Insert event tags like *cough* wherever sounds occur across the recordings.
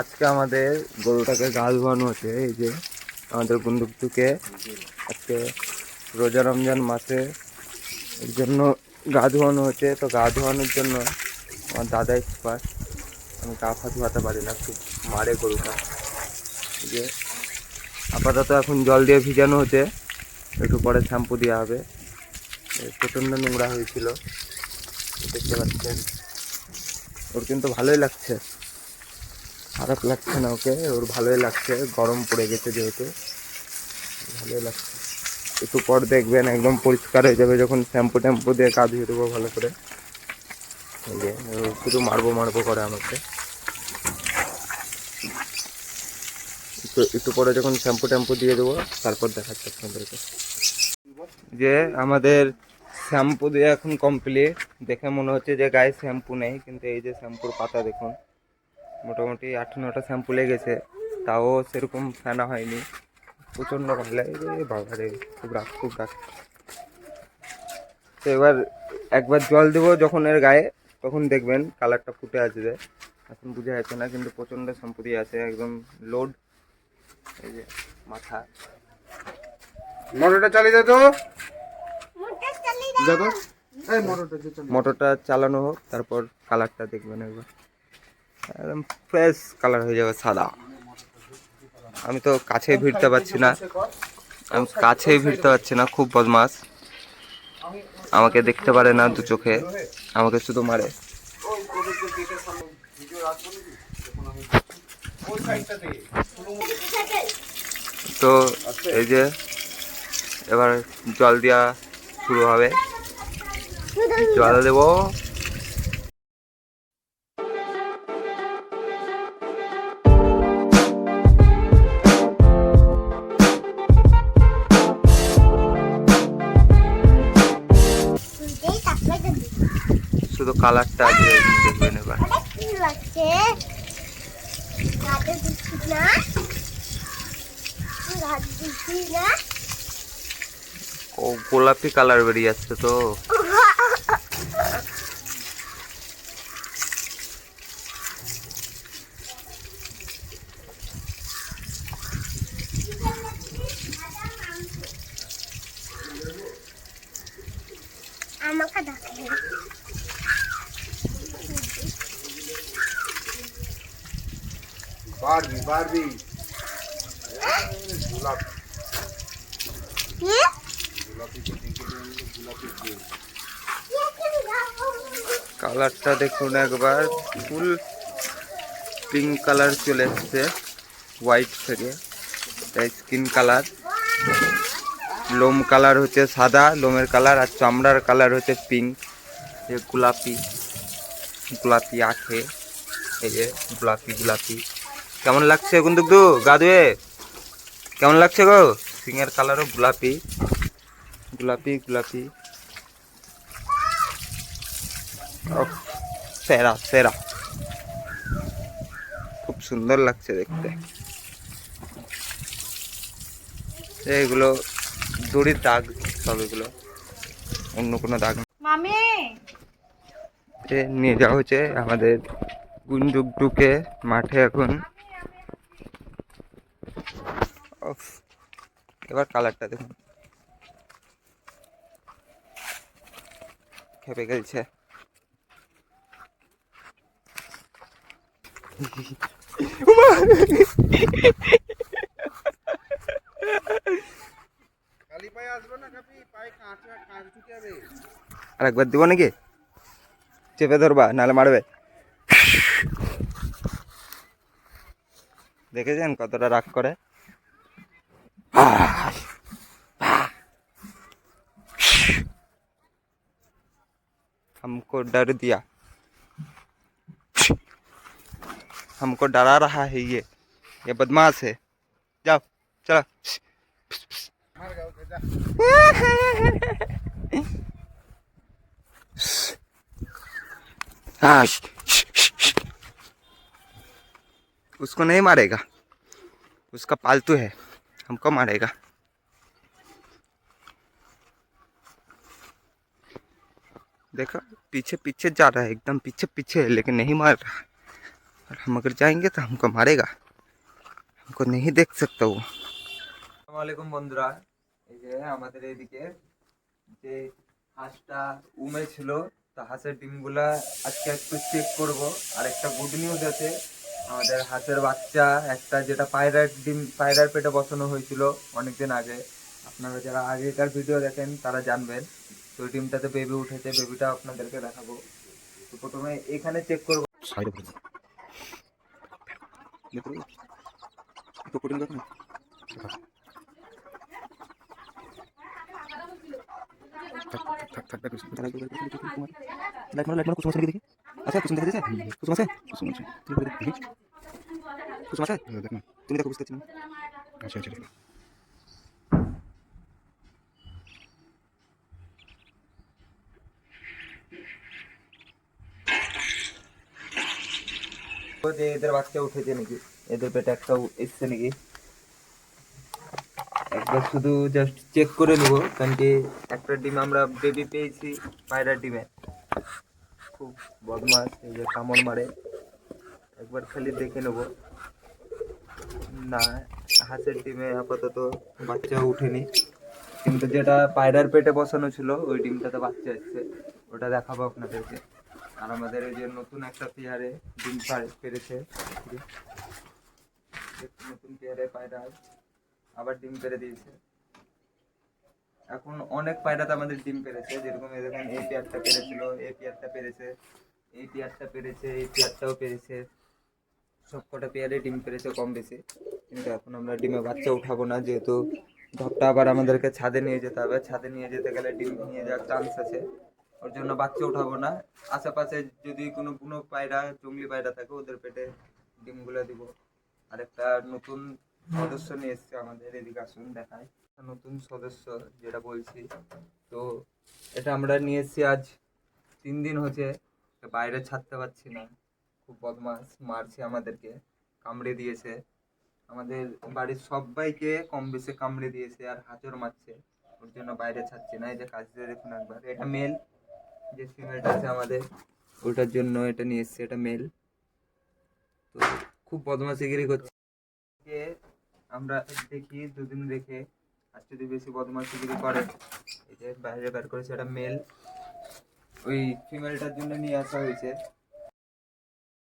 আজকে আমাদের গরুটাকে গা ধোয়ানো হচ্ছে, এই যে আমাদের বন্দুকটুকে আজকে রোজা রমজান মাসে এর জন্য গা ধোয়ানো হচ্ছে। তো গা ধোয়ানোর জন্য আমার দাদা এক্সপার্ট, আমি গা ফা ধোয়াতে পারি না, খুব মারে গরুটা। যে আপাতত এখন জল দিয়ে ভিজানো হচ্ছে, একটু পরে শ্যাম্পু দেওয়া হবে। প্রচণ্ড নোংরা হয়েছিল, দেখতে পাচ্ছেন। ওর কিন্তু ভালোই লাগছে। খারাপ লাগছে না ওকে, ওর ভালোই লাগছে, গরম পড়ে গেছে যেহেতু। ভালোই লাগছে। একটু পর দেখবেন, একদম পরিষ্কার হয়ে যাবে যখন শ্যাম্পু ট্যাম্পু দিয়ে গা ধুয়ে দেবো ভালো করে। শুধু মারবো মারবো করে আমাকে। একটু একটু পরে যখন শ্যাম্পু ট্যাম্পু দিয়ে দেবো, তারপর দেখাচ্ছি আপনাদেরকে। যে আমাদের শ্যাম্পু দিয়ে এখন কমপ্লিট দেখে মনে হচ্ছে যে গায়ে শ্যাম্পু নেই, কিন্তু এই যে শ্যাম্পুর পাতা দেখুন। মোটামুটি আট নটা শ্যাম্পু লেগেছে তাও সেরকম ফেনা হয়নি। প্রচণ্ড ভালো লাগে। রে বাবা রে খুব রাগ খুব রাগ। তো এবার একবার জল দেবো যখন এর গায়ে তখন দেখবেন কালারটা ফুটে আসবে। এখন বুঝে যাচ্ছে না কিন্তু প্রচণ্ড শ্যাম্পু দিয়ে আছে একদম লোড এই যে মাথা। মোটরটা চালিয়ে তো। দেখো এই মোটরটা যে চালিয়ে মোটরটা চালানো হোক তারপর কালারটা দেখবেন একবার। একদম ফ্রেশ কালার হয়ে যাবে সাদা। আমি তো কাছে ভিড়তে পারছি না। আমি কাছে ভিড়তে পারছি না, খুব বদমাস আমাকে দেখতে পারে না দু চোখে, আমাকে শুধু মারে। তো এই যে, এবার জল দেওয়া শুরু হবে। জল দেবো। কালারটা দিয়ে দেখবেন এবার। ও গোলাপি কালার বেরিয়ে যাচ্ছে তো। বারবি কালারটা দেখুন একবার। ফুল পিঙ্ক কালার চলে এসছে হোয়াইট থেকে। তাই স্কিন কালার লোম কালার হচ্ছে সাদা, লোমের কালার আর চামড়ার কালার হচ্ছে পিঙ্ক গোলাপি গোলাপি আখে, এই যে গোলাপি গোলাপি। কেমন লাগছে কিন্তু দু গা ধুয়ে কেমন লাগছে গো? সিংয়ের কালারও গোলাপি। গোলাপি গোলাপি। সেরা সেরা। খুব সুন্দর লাগছে দেখতে। এইগুলো দড়ির দাগ সব এগুলো। অন্য কোনো দাগ। মামি! নিয়ে যাওয়া হচ্ছে আমাদের গুঞ্জুকটুকে মাঠে এখন। এবার কালারটা দেখুন। খেপে যাবে আর একবার দিব নাকি? চেপে ধরবা নাহলে মারবে। দেখেছেন কতটা রাগ করে? *sighs* हमको डर दिया। *sniffs* हमको डरा रहा है ये। ये बदमाश है। जाओ, चलो। *sniffs* हाँ, उसको नहीं मारेगा। उसका पालतू है। हमको मारेगा। देखा, पीछे पीछे जा रहा है, एकदम पीछे पीछे है, लेकिन नहीं मार रहा। और हम अगर जाएँगे तो हमको मारेगा। हमको नहीं देख सकता वो। আসসালামাইকুম बंधुरा। এই যে আমাদের এদিকে যে হাঁসটা উমে ছিল তো হাঁসের ডিমগুলা আজকে একটু চেক করব আর একটা গুড নিউজ আছে আমাদের হাঁসের বাচ্চা একটা যেটা পায়রার ডিম পায়রার পেটে বসানো হয়েছিল অনেকদিন আগে আপনারা যারা আগেকার ভিডিও দেখেন তারা জানবেন তো ডিমটাতে বেবি উঠেছে বেবিটা আপনাদেরকে দেখাবো তো প্রথমে এখানে চেক করব আচ্ছা কুসুম দেখা যাচ্ছে কুসুম আছে? কুসুম আছে। কুসুম আছে? তুমি দেখো বুঝতে পারছি না। আচ্ছা আচ্ছা তো যে এদের বাচ্চা উঠেছে নাকি? এদের পেটে একটা উ- এসছে নাকি? একবার শুধু জাস্ট চেক করে নিব কারণ কি একটা ডিম আমরা বেবি পেয়েছি পায়রার ডিমে। খুব বদমাস এই যে কামড় মারে। একবার খালি দেখে নেব। না, হাঁসের ডিমে আপাতত বাচ্চা উঠেনি। কিন্তু যেটা পায়রার পেটে বসানো ছিল, ওই ডিমটাতে বাচ্চা এসছে। ওটা দেখাবো আপনাদেরকে। আর আমাদের এই যে নতুন একটা পেয়ারে ডিম পেরেছে। নতুন পেয়ারে পায়রা আবার ডিম পেরে দিয়েছে। এখন অনেক পায়রাতে আমাদের ডিম পেরেছে, যেরকম দেখুন এই পেয়ারটা পেরেছিল এই পেয়ারটা পেরেছে এই পেয়ারটা পেরেছে এই পেয়ারটাও পেরেছে সব কটা পেয়ারে ডিম পেরেছে কম বেশি। কিন্তু এখন আমরা ডিমে বাচ্চা উঠাবো না, যেহেতু ধপটা আবার আমাদেরকে ছাদে নিয়ে যেতে হবে। ছাদে নিয়ে যেতে গেলে ডিম নিয়ে যাওয়ার চান্স আছে। ওর জন্য বাচ্চা উঠাবো না। আশেপাশে যদি কোনো বুনো পায়রা, জঙ্গলি পায়রা থাকে, ওদের পেটে ডিমগুলো দিব। আর একটা নতুন সদস্য নিয়ে এসছে আমাদের, এদিকে আসুন দেখায় নতুন সদস্য যেটা বলছি। তো এটা আমরা নিয়ে এসছি আজ। তিন দিন হচ্ছে বাইরে ছাড়তে পারছি না। খুব বদমাস মারছে আমাদেরকে, কামড়ে দিয়েছে। আমাদের বাড়ির সবাইকে কম বেশি কামড়ে দিয়েছে আর হাঁচড় মারছে। ওর জন্য বাইরে ছাড়ছি না। এই যে কাজ দিয়ে দেখুন একবার। এটা মেল। যে ফিমেলটা আছে আমাদের, ওটার জন্য এটা নিয়ে এসছে। এটা মেল। তো খুব বদমাশিগিরি করছে। আমরা দেখি দুদিন রেখে আর যদি বেশি বদমাশিগিরি করে, এই যে বাইরে বের করেছে এটা মেল ওই ফিমেলটার জন্য নিয়ে আসা হয়েছে।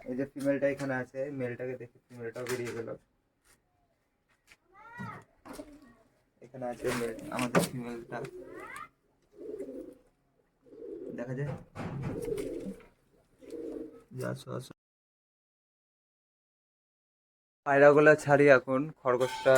এই যে ফিমেলটা এখানে আছে মেলটাকে দেখে ফিমেলটাও বেরিয়ে গেল। এখানে আছে মেল আমাদের ফিমেলটা দেখা যায় আসো আসো পায়রাগুলো ছাড়ি এখন, খরগোশটা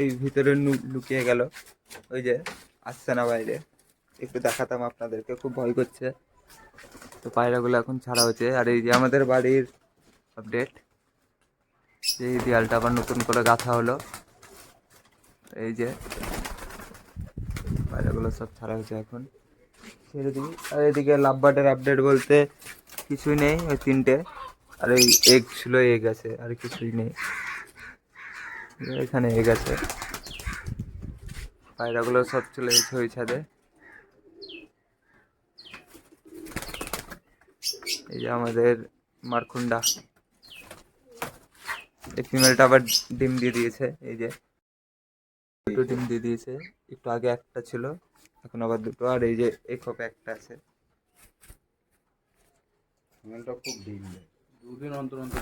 এই ভিতরে লুকিয়ে গেল। ওই যে আসছে না বাইরে। একটু দেখাতাম আপনাদেরকে, খুব ভয় করছে। তো পায়রাগুলো এখন ছাড়া হচ্ছে আর এই যে আমাদের বাড়ির আপডেট এই দেয়ালটা আবার নতুন করে গাঁথা হলো। এই যে পায়রাগুলো সব ছাড়া হচ্ছে এখন। ছেড়ে দিই আর এদিকে লাভবার্ডের আপডেট বলতে কিছুই নেই ওই তিনটে। আর এই এগ ছিল এগ আছে, আর কিছুই নেই। এখানে এগ আছে পায়রাগুলো সব চলে গেছে ওই ছাদে। এই যে আমাদের মারকুন্ডা। এই ফিমেলটা আবার ডিম দিয়ে দিয়েছে এই যে। দুটো ডিম দিয়ে দিয়েছে একটু আগে একটা ছিল এখন আবার দুটো আর এই যে এই খোপে একটা আছে। ফিমেলটা খুব ডিম দেয়। দুদিন অন্তর অন্তর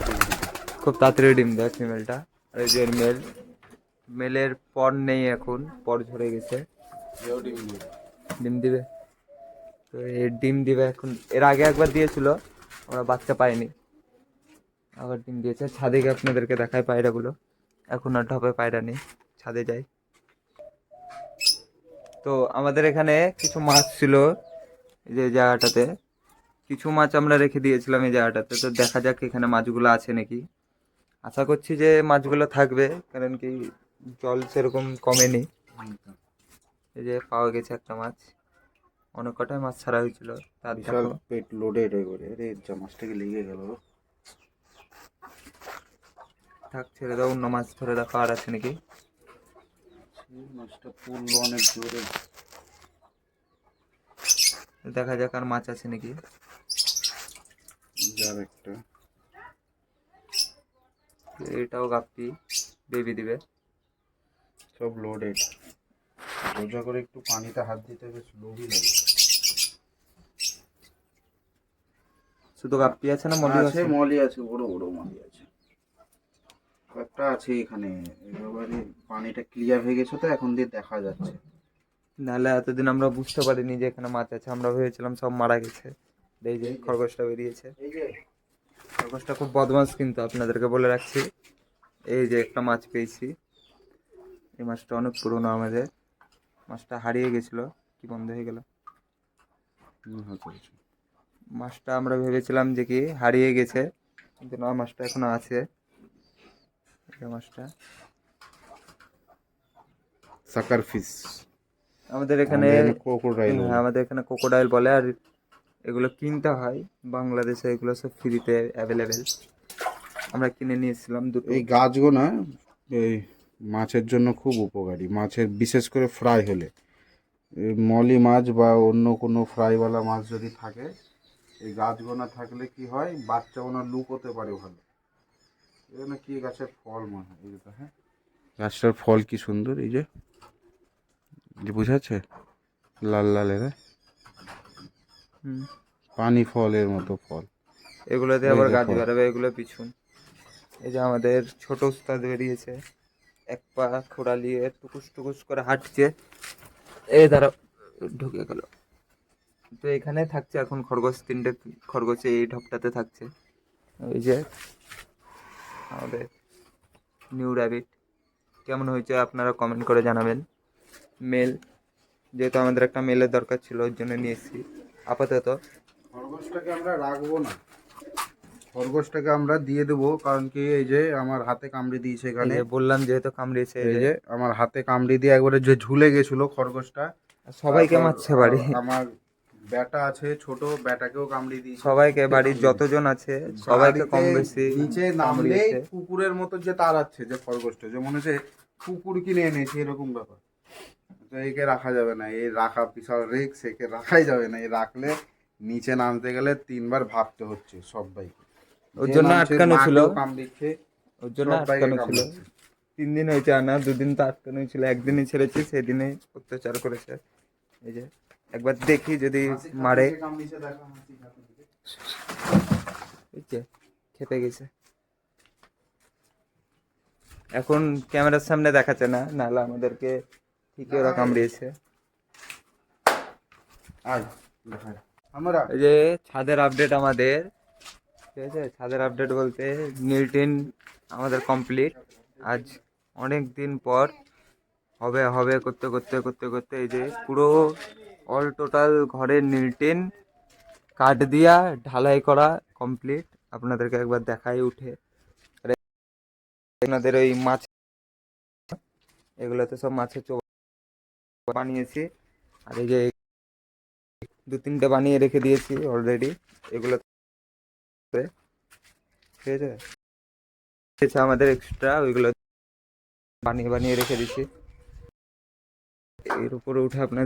খুব তাড়াতাড়ি ডিম দেয় ফিমেলটা। আর এই যে মেল মেলের পর নেই এখন পর ঝরে গেছে। ডিম ডিম দিবে। তো এই ডিম দিবে এখন। এর আগে একবার দিয়েছিল আমরা বাচ্চা পাইনি। আবার ডিম দিয়েছে। ছাদে গিয়ে আপনাদেরকে দেখায় পায়রাগুলো। এখন আর ঢপে পায়রা নেই ছাদে যাই। তো আমাদের এখানে কিছু মাছ ছিল এই যে জায়গাটাতে। কিছু মাছ আমরা রেখে দিয়েছিলাম এই জায়গাটাতে। তো দেখা যাক এখানে মাছগুলো আছে নাকি। আশা করছি যে মাছগুলো থাকবে কারণ কি জল সেরকম কমেনি। এই যে পাওয়া গেছে একটা মাছ। অনেক কটাই মাছ ছাড়া হয়েছিল তার বিশাল দেখো। পেট লোডেড করে আরে যা মাছটাকে লেগে গেল। থাক ছেড়ে দাও অন্য মাছ ধরে রাখা আর আছে নাকি? মাছটা পড়ল অনেক জোরে। দেখা যাক আর মাছ আছে নাকি। যার একটা। এটাও গাপ্পি বেবি দিবে। সব লোডেড রোজা করে একটু পানিতে হাত দিতে বেশ লোভই লাগে। শুধু গাপ্পি আছে না মলি আছে মলি আছে বড় বড় মলি আছে। একটা আছে এখানে। এবারে পানিটা ক্লিয়ার হয়ে গেছে তো এখন দিয়ে দেখা যাচ্ছে। নাহলে এতদিন আমরা বুঝতে পারিনি যে এখানে মাছ আছে। আমরা ভেবেছিলাম সব মারা গেছে। এই যে। খরগোশটা বেরিয়েছে। এই যে। খরগোশটা খুব বদমাস কিন্তু আপনাদেরকে বলে রাখছি। এই যে একটা মাছ পেয়েছি। এই মাছটা অনেক পুরনো আমাদের। মাছটা হারিয়ে গেছিল। কি বন্ধ হয়ে গেল? মাছটা আমরা ভেবেছিলাম যে কি হারিয়ে গেছে কিন্তু না মাছটা এখনও আছে। মাছটা। সাকার ফিশ আমাদের এখানে হ্যাঁ, আমাদের এখানে কোকোডাইল বলে আর এগুলো কিনতে হয়। বাংলাদেশে এগুলো সব ফ্রিতে অ্যাভেলেবেল আমরা কিনে নিয়েছিলাম দুটো। এই গাছগুলো না, এই মাছের জন্য খুব উপকারী। মাছের বিশেষ করে ফ্রাই হলে। মলি মাছ বা অন্য কোনো ফ্রাইওয়ালা মাছ যদি থাকে, এই গাছগুলো থাকলে কি হয় বাচ্চাগুলো লুকোতে পারে ভালো। এখানে কি গাছের ফল মনে হয়, এই হ্যাঁ। গাছটার ফল কি সুন্দর, এই যে। বুঝাচ্ছে লাল লাল এর। পানি ফলের মতো ফল। এগুলোতে আবার গাছ। বেরোবে এগুলো পিছন এই যে আমাদের ছোট উস্তাদ বেরিয়েছে এক পা খোড়া নিয়ে টুকুস টুকুস করে হাঁটছে। এই দ্বারা ঢুকে গেল। তো এখানে থাকছে এখন খরগোশ তিনটে খরগোশ এই ঢপটাতে থাকছে। ওই যে আমাদের নিউ র্যাবিট। কেমন হয়েছে আপনারা কমেন্ট করে জানাবেন। মেল যেহেতু আমাদের একটা মেলের দরকার ছিল ওর জন্য নিয়ে এসেছি। আপাতত। খরগোশটাকে আমরা রাখব না। খরগোশটাকে আমরা দিয়ে দেবো কারণ কি এই যে আমার হাতে কামড়ে দিয়েছে এখানে। বললাম যেহেতু কামড়িয়েছে এই যে আমার হাতে কামড়ে দিয়ে একবারে যে ঝুলে গেছিল খরগোশটা সবাইকে মারছে বাড়ি। আমার ব্যাটা আছে ছোট ব্যাটাকেও কামড়ে দিয়েছে। সবাইকে বাড়ির যতজন আছে সবাইকে কম বেশি নিচে কামড়িয়েছে। কুকুরের মতো যে তাড়াচ্ছে যে খরগোশটা যে মনে হচ্ছে কুকুর কিনে এনেছে এরকম ব্যাপার। একে রাখা যাবে না এই রাখা বিশাল রিক্স একে রাখাই যাবে না এই রাখলে নিচে নামতে গেলে তিনবার ভাবতে হচ্ছে সবাইকে। ওর জন্য আটকানো ছিল। মাকেও কামড়িচ্ছে ওর জন্য আটকানো ছিল। তিন দিন হয়েছে আনা দুদিন তো আটকানো ছিল একদিনই ছেড়েছি সেদিনে অত্যাচার করেছে। এই যে একবার দেখি যদি মারে। খেপে গেছে। এখন ক্যামেরার সামনে দেখাচ্ছে না নাহলে আমাদেরকে ঠিকই ওরা কামড়িয়েছে এই যে ছাদের আপডেট আমাদের ঠিক আছে? ছাদের আপডেট বলতে নীলটিন আমাদের কমপ্লিট আজ অনেক দিন পর হবে হবে করতে করতে করতে করতে এই যে পুরো অল টোটাল ঘরের নীলটিন কাঠ দিয়া ঢালাই করা কমপ্লিট আপনাদেরকে একবার দেখাই উঠে। আপনাদের ওই মাছ এগুলোতে সব মাছের চোখ বানিয়েছি। আর এই যে দু তিনটে বানিয়ে রেখে দিয়েছি অলরেডি এগুলো ঠিক আছে? এছাড়া আমাদের এক্সট্রা ওইগুলো বানিয়ে বানিয়ে রেখে দিয়েছি এর উপরে উঠে আপনার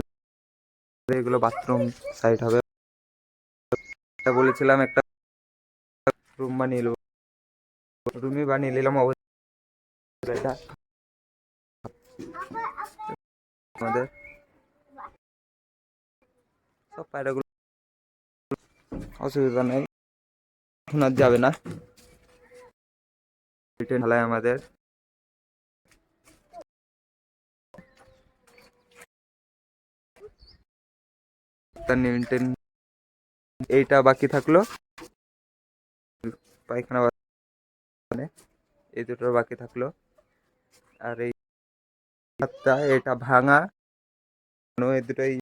এগুলো বাথরুম সাইড হবে। বলেছিলাম, একটা রুম বানিয়ে নেব। রুমই বানিয়ে নিলাম, অবশ্যই। এটা আমাদের সব পায়রাগুলো অসুবিধা নেই। এখন আর যাবে না। রিটার্ন আমাদের। এইটা বাকি থাকল। পায়খানা এই দুটো বাকি থাকল। আর এই এটা ভাঙা। দুটোই